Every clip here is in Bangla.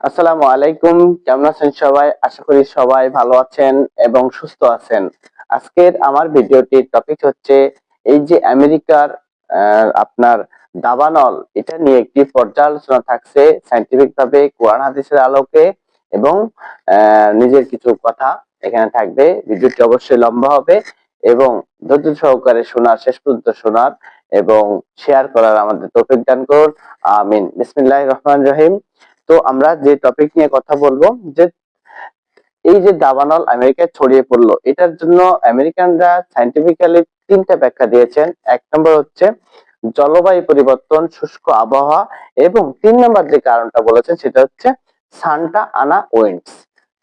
আসসালামু আলাইকুম, কেমন আছেন সবাই? আশা করি সবাই ভালো আছেন এবং সুস্থ আছেন। আজকের আমার ভিডিওটির টপিক হচ্ছে এই যে আমেরিকার আপনার দাবানল, এটা নিয়ে একটি পর্যালোচনা থাকছে সাইন্টিফিক ভাবে কোরআন হাদিসের আলোকে এবং নিজের কিছু কথা এখানে থাকবে। ভিডিওটি অবশ্যই লম্বা হবে এবং ধৈর্য সহকারে শোনার, শেষ পর্যন্ত শোনার এবং শেয়ার করার আমাদের তৌফিক দান করুন। আমিন। বিসমিল্লাহির রহমান রহিম। তো আমরা যে টপিক নিয়ে কথা বলব, যে এই যে দাবানল আমেরিকায় ছড়িয়ে পড়ল, এটার জন্য আমেরিকানরা সাইন্টিফিক্যালি তিনটা ব্যাখ্যা দিয়েছেন। এক নম্বর হচ্ছে জলবায়ু পরিবর্তন, শুষ্ক আবহাওয়া এবং তিন নম্বর যে কারণটা বলেছেন সেটা হচ্ছে সান্টা আনা উইন্ডস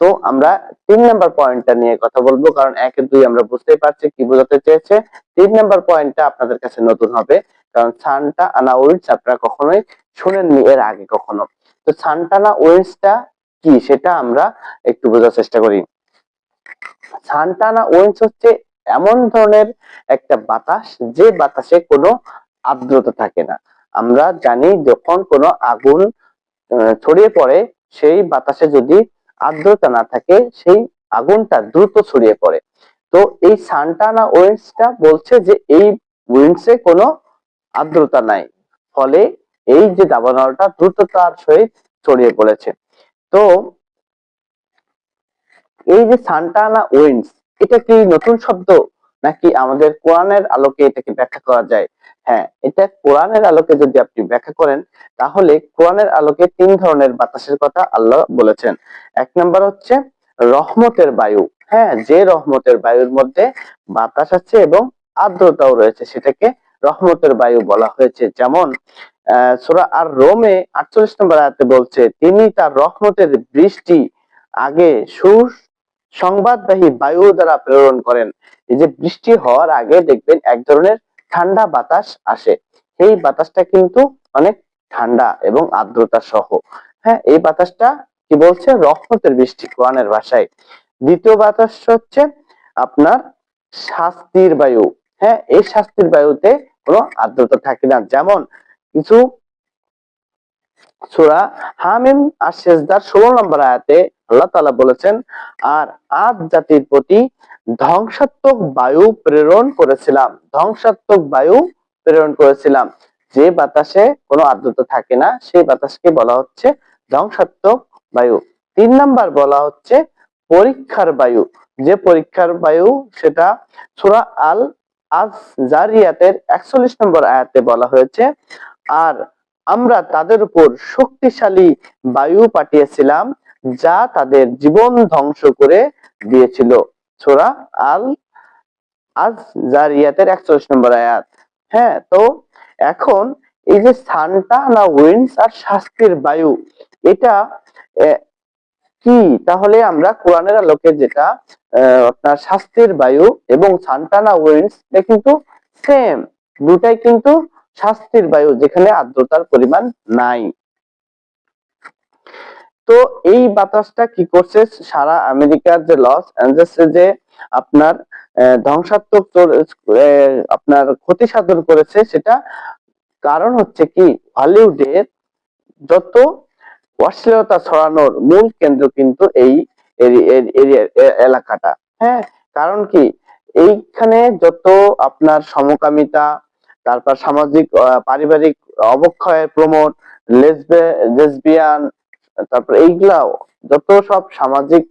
তো আমরা তিন নম্বর পয়েন্টটা নিয়ে কথা বলব, কারণ একে, দুই আমরা বুঝতেই পারছি, কি বোঝাতে চেয়েছে। তিন নম্বর পয়েন্টটা আপনাদের কাছে নতুন হবে, কারণ সান্টা আনা উইন্ডস আপনারা কখনোই শুনেননি এর আগে কখনো। তো সান্টানা ওয়েন্সটা কি সেটা আমরা একটু বোঝার চেষ্টা করি। সান্টানা ওয়েন্স হচ্ছে এমন ধরনের একটা বাতাস যে বাতাসে কোনো আর্দ্রতা থাকে না। আমরা জানি যখন কোনো আগুন ছড়িয়ে পড়ে, সেই বাতাসে যদি আর্দ্রতা না থাকে, সেই আগুনটা দ্রুত ছড়িয়ে পড়ে। তো এই সান্টানা ওয়েন্সটা বলছে যে এই উইন্ডসে কোনো আর্দ্রতা নাই। ফলে এই যে দাবানলটা দ্রুততার সহিত ছড়িয়ে পড়েছে। তো এই যে সান্টানা উইন্ডস, এটা কি নতুন শব্দ? নাকি আমাদের কোরআনের আলোকে এটাকে ব্যাখ্যা করা যায়? হ্যাঁ এটা কোরআনের আলোকে যদি আপনি ব্যাখ্যা করেন, তাহলে কোরআনের আলোকে তিন ধরনের বাতাসের কথা আল্লাহ বলেছেন। এক নম্বর হচ্ছে রহমতের বায়ু। হ্যাঁ যে রহমতের বায়ুর মধ্যে বাতাস আছে এবং আর্দ্রতাও রয়েছে সেটাকে রহমতের বায়ু বলা হয়েছে। যেমন, আহ আর রোমে আটচল্লিশ নম্বর আয়াতে বলছে, তিনি তার রহমতের বৃষ্টি আগে সুর সংবাদবাহী বায়ু দ্বারা প্রেরণ করেন। এই যে বৃষ্টি হওয়ার আগে দেখবেন এক ধরনের ঠান্ডা বাতাস আসে। সেই বাতাসটা কিন্তু অনেক ঠান্ডা এবং আর্দ্রতা সহ। হ্যাঁ এই বাতাসটা কি বলছে? রহমতের বৃষ্টি কোরআনের ভাষায়। দ্বিতীয় বাতাস হচ্ছে আপনার শাস্তির বায়ু। হ্যাঁ এই শাস্তির বায়ুতে কোনো আর্দ্রতা থাকে না। যেমন কিছু সূরা হামিম আর শেষদার ষোলো নম্বর আয়াতে আল্লাহ তাআলা বলেছেন, আর আদ জাতির প্রতি ধ্বংসাত্মক বায়ু প্রেরণ করেছিলাম। ধ্বংসাত্মক বায়ু প্রেরণ করেছিলাম। যে বাতাসে কোনো আর্দ্রতা থাকে না, সেই বাতাসকে বলা হচ্ছে ধ্বংসাত্মক বায়ু। তিন নাম্বার বলা হচ্ছে পরীক্ষার বায়ু। যে পরীক্ষার বায়ু, সেটা সূরা আল আজ জারিয়াতের একচল্লিশ নম্বর আয়াতে বলা হয়েছে, আর আমরা তাদের উপর শক্তিশালী বায়ু পাঠিয়েছিলাম, যা তাদের জীবন ধ্বংস করে দিয়েছিল। ছোরা আল আজ জারিয়াতের একচল্লিশ নম্বর আয়াত। হ্যাঁ তো এখন এই যে সান্টা না উইন্ডস আর শাস্তির বায়ু, এটা কি? তাহলে আমরা কোরআনের আলোকে যেটা আপনার শাস্তির বায়ু এবং সান্টানা উইন্ডস এটা কিন্তু সেম দুটাই কিন্তু শাস্তির বায়ু, যেখানে আর্দ্রতার পরিমাণ নাই। তো এই বাতাসটা কি করছে? সারা আমেরিকার যে লস অ্যাঞ্জেলসে যে আপনার ধ্বংসাত্মক আপনার ক্ষতি সাধন করেছে, সেটা কারণ হচ্ছে কি? হলিউডের যত অশ্লীলতা ছড়ানোর মূল কেন্দ্র কিন্তু এই এলাকাটা। হ্যাঁ কারণ কি? এইখানে যত আপনার সমকামিতা, তারপর সামাজিক পারিবারিক অবক্ষয়ের প্রমোট লেসবে, লেসবিয়ান, তারপর এইগুলা যত সব সামাজিক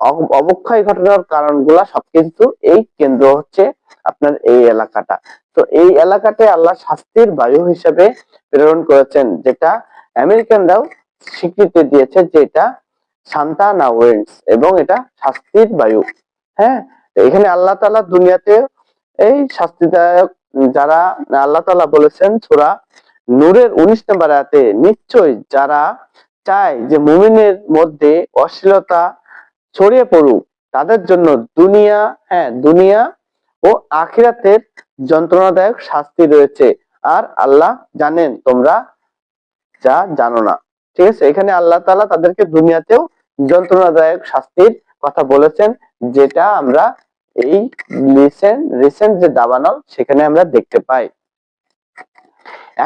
অব- অবক্ষয় ঘটনার কারণগুলা সব কিন্তু এই কেন্দ্র হচ্ছে আপনার এই এলাকাটা। তো এই এলাকাতে আল্লাহ শাস্তির বায়ু হিসাবে প্রেরণ করেছেন যেটা আমেরিকানরাও স্বীকৃতি দিয়েছে যে এটা সান্তানা উইন্ডস এবং এটা শাস্তির বায়ু। হ্যাঁ? এখানে আল্লাহ তাআলা দুনিয়াতে এই শাস্তিদায়ক যারা, আল্লাহ তাআলা বলেছেন সূরা নূরের উনিশ নম্বর আয়াতে নিশ্চয় যারা চায় যে মুমিনের মধ্যে অশ্লীলতা ছড়িয়ে পড়ুক, তাদের জন্য দুনিয়া হ্যাঁ দুনিয়া ও আখিরাতের যন্ত্রণাদায়ক শাস্তি রয়েছে। আর আল্লাহ জানেন তোমরা যা জানো না। ঠিক আছে? এখানে আল্লাহ তাআলা তাদেরকে দুনিয়াতেও যন্ত্রণাদায়ক শাস্তির কথা বলেছেন, যেটা আমরা এই রিসেন্ট যে দাবানল, সেখানে আমরা দেখতে পাই।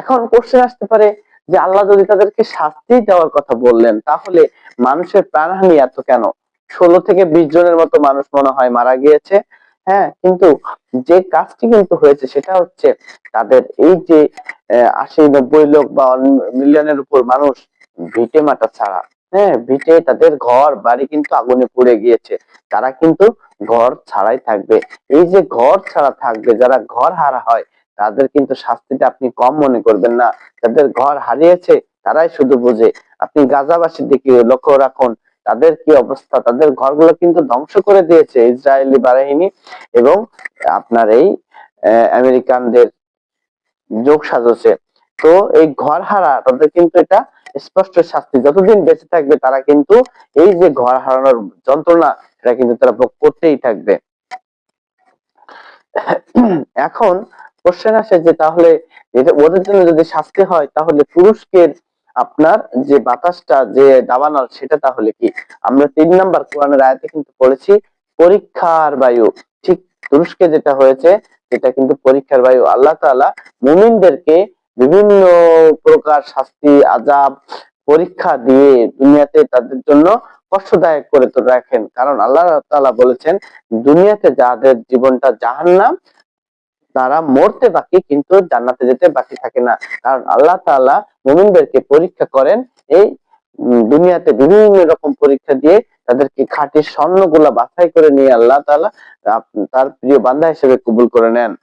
এখন কোশ্চেন আসতে পারে যে আল্লাহ যদি তাদেরকে শাস্তি দেওয়ার কথা বললেন, তাহলে মানুষের প্রাণহানি এত কেন? ষোলো থেকে বিশ জনের মতো মানুষ মনে হয় মারা গিয়েছে হ্যাঁ? কিন্তু যে কাজটি কিন্তু হয়েছে, সেটা হচ্ছে তাদের এই যে আশি নব্বই লোক বা মিলিয়নের উপর মানুষ ভিটে মাটা ছাড়া। হ্যাঁ ভিটে তাদের ঘর, বাড়ি কিন্তু আগুনে পুড়ে গিয়েছে। তারা কিন্তু ঘর ছাড়াই থাকবে। এই যে ঘর ছাড়া থাকবে, যারা ঘর হারা হয়, তাদের কিন্তু শাস্তিটা আপনি কম মনে করবেন না। যাদের ঘর হারিয়েছে, তারাই শুধু বোঝে। আপনি গাজাবাসীর দিকে লক্ষ্য রাখুন। তাদের কি অবস্থা? তাদের ঘরগুলো কিন্তু ধ্বংস করে দিয়েছে ইসরায়েলি বাহিনী এবং আপনার এই আমেরিকানদের যোগ সাজছে তো এই ঘর হারা, তাদের কিন্তু এটা স্পষ্ট শাস্তি যতদিন বেঁচে থাকবে তারা কিন্তু এই যে ঘর হারানোর যন্ত্রণা সেটা কিন্তু তারা ভোগ করতেই থাকবে। এখন কোশ্চেন আসে যে তাহলে এটা ওদের জন্য যদি শাস্তি হয়, তাহলে তুরস্কের আপনার যে বাতাসটা, যে দাবানল, সেটা তাহলে কি? আমরা তিন নাম্বার কোরআনের আয়াতে কিন্তু পড়েছি, পরীক্ষার বায়ু। ঠিক তুরস্কে যেটা হয়েছে, সেটা কিন্তু পরীক্ষার বায়ু। আল্লাহ তাআলা মুমিনদেরকে বিভিন্ন প্রকার শাস্তি আজাব পরীক্ষা দিয়ে দুনিয়াতে তাদের জন্য কষ্টদায়ক করে তো রাখেন। কারণ আল্লাহ তাআলা বলেছেন, দুনিয়াতে যাদের জীবনটা জাহান্নাম, তারা মরতে বাকি, কিন্তু জান্নাতে যেতে বাকি থাকে না। কারণ আল্লাহ তাআলা মুমিনদেরকে পরীক্ষা করেন, এই দুনিয়াতে বিভিন্ন রকম পরীক্ষা দিয়ে তাদেরকে খাঁটি স্বর্ণগুলা বাছাই করে নিয়ে আল্লাহ আপ- তার প্রিয় বান্দা হিসেবে কবুল করে নেন।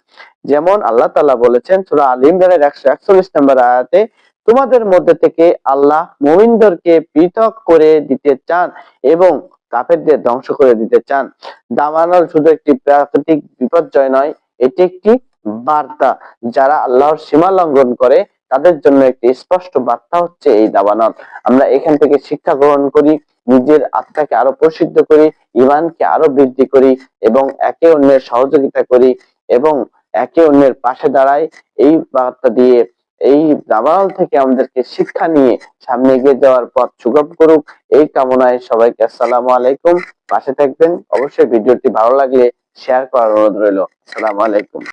যেমন আল্লাহ তাআলা বলেছেন, সূরা আল ইমরানের একশো একচল্লিশ নম্বর আয়াতে, তোমাদের মধ্যে থেকে আল্লাহ মুমিনদেরকে পৃথক করে দিতে চান এবং কাফেরদের ধ্বংস করে দিতে চান। দামানল শুধু একটি প্রাকৃতিক বিপর্যয় নয়, এটি একটি বার্তা যারা আল্লাহর সীমা লঙ্ঘন করে তাদের জন্য একটি স্পষ্ট বার্তা হচ্ছে এই দাবানল। আমরা এখান থেকে শিক্ষা গ্রহণ করি, নিজের আত্মাকে আরও প্রসিদ্ধ করি ইমানকে আরও বৃদ্ধি করি এবং একে অন্যের সহযোগিতা করি এবং একে অন্যের পাশে দাঁড়াই। এই বার্তা দিয়ে এই দাবানল থেকে আমাদেরকে শিক্ষা নিয়ে সামনে এগিয়ে যাওয়ার পথ সুগম করুক। এই কামনায় সবাইকে আসসালামু আলাইকুম। পাশে থাকবেন। অবশ্যই ভিডিওটি ভালো লাগলে শেয়ার করার অনুরোধ রইল। আসসালামু আলাইকুম।